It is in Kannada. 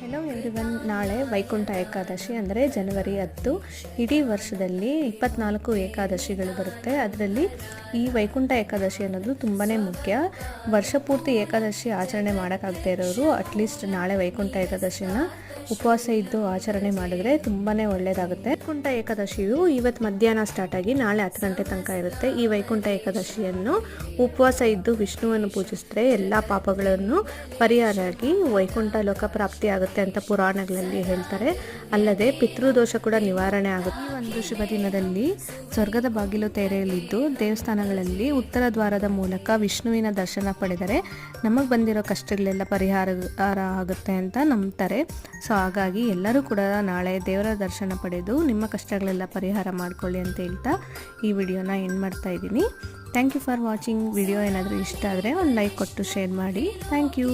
ಹೆಲೋ ಎವ್ರಿವನ್ ನಾಳೆ ವೈಕುಂಠ ಏಕಾದಶಿ ಅಂದರೆ ಜನವರಿ ಹತ್ತು. ಇಡೀ ವರ್ಷದಲ್ಲಿ ಇಪ್ಪತ್ನಾಲ್ಕು ಏಕಾದಶಿಗಳು ಬರುತ್ತೆ. ಅದರಲ್ಲಿ ಈ ವೈಕುಂಠ ಏಕಾದಶಿ ಅನ್ನೋದು ತುಂಬಾ ಮುಖ್ಯ. ವರ್ಷ ಪೂರ್ತಿ ಏಕಾದಶಿ ಆಚರಣೆ ಮಾಡೋಕ್ಕಾಗದೇ ಇರೋರು ಅಟ್ಲೀಸ್ಟ್ ನಾಳೆ ವೈಕುಂಠ ಏಕಾದಶಿನ ಉಪವಾಸ ಇದ್ದು ಆಚರಣೆ ಮಾಡಿದ್ರೆ ತುಂಬಾ ಒಳ್ಳೆಯದಾಗುತ್ತೆ ವೈಕುಂಠ ಏಕಾದಶಿಯು ಇವತ್ತು ಮಧ್ಯಾಹ್ನ ಸ್ಟಾರ್ಟ್ ಆಗಿ ನಾಳೆ ಹತ್ತು ಗಂಟೆ ತನಕ ಇರುತ್ತೆ. ಈ ವೈಕುಂಠ ಏಕಾದಶಿಯನ್ನು ಉಪವಾಸ ಇದ್ದು ವಿಷ್ಣುವನ್ನು ಪೂಜಿಸಿದ್ರೆ ಎಲ್ಲ ಪಾಪಗಳನ್ನು ಪರಿಹಾರ ಆಗಿ ವೈಕುಂಠ ಲೋಕ ಪ್ರಾಪ್ತಿ ಆಗುತ್ತೆ ಅಂತ ಪುರಾಣಗಳಲ್ಲಿ ಹೇಳ್ತಾರೆ. ಅಲ್ಲದೆ ಪಿತೃದೋಷ ಕೂಡ ನಿವಾರಣೆ ಆಗುತ್ತೆ. ಈ ಒಂದು ಶುಭ ದಿನದಲ್ಲಿ ಸ್ವರ್ಗದ ಬಾಗಿಲು ತೆರೆಯಲಿದ್ದು ದೇವಸ್ಥಾನಗಳಲ್ಲಿ ಉತ್ತರ ದ್ವಾರದ ಮೂಲಕ ವಿಷ್ಣುವಿನ ದರ್ಶನ ಪಡೆದರೆ ನಮಗೆ ಬಂದಿರೋ ಕಷ್ಟಗಳೆಲ್ಲ ಪರಿಹಾರ ಆಗುತ್ತೆ ಅಂತ ನಂಬ್ತಾರೆ. ಸೊ ಹಾಗಾಗಿ ಎಲ್ಲರೂ ಕೂಡ ನಾಳೆ ದೇವರ ದರ್ಶನ ಪಡೆದು ನಿಮ್ಮ ಕಷ್ಟಗಳೆಲ್ಲ ಪರಿಹಾರ ಮಾಡ್ಕೊಳ್ಳಿ ಅಂತ ಹೇಳ್ತಾ ಈ ವಿಡಿಯೋನ ಎಂಡ್ ಮಾಡ್ತಾ ಇದ್ದೀನಿ. Thank you for watching video ಏನಾದರೂ ಇಷ್ಟ ಆದರೆ ಒಂದು ಲೈಕ್ ಕೊಟ್ಟು ಶೇರ್ ಮಾಡಿ. Thank you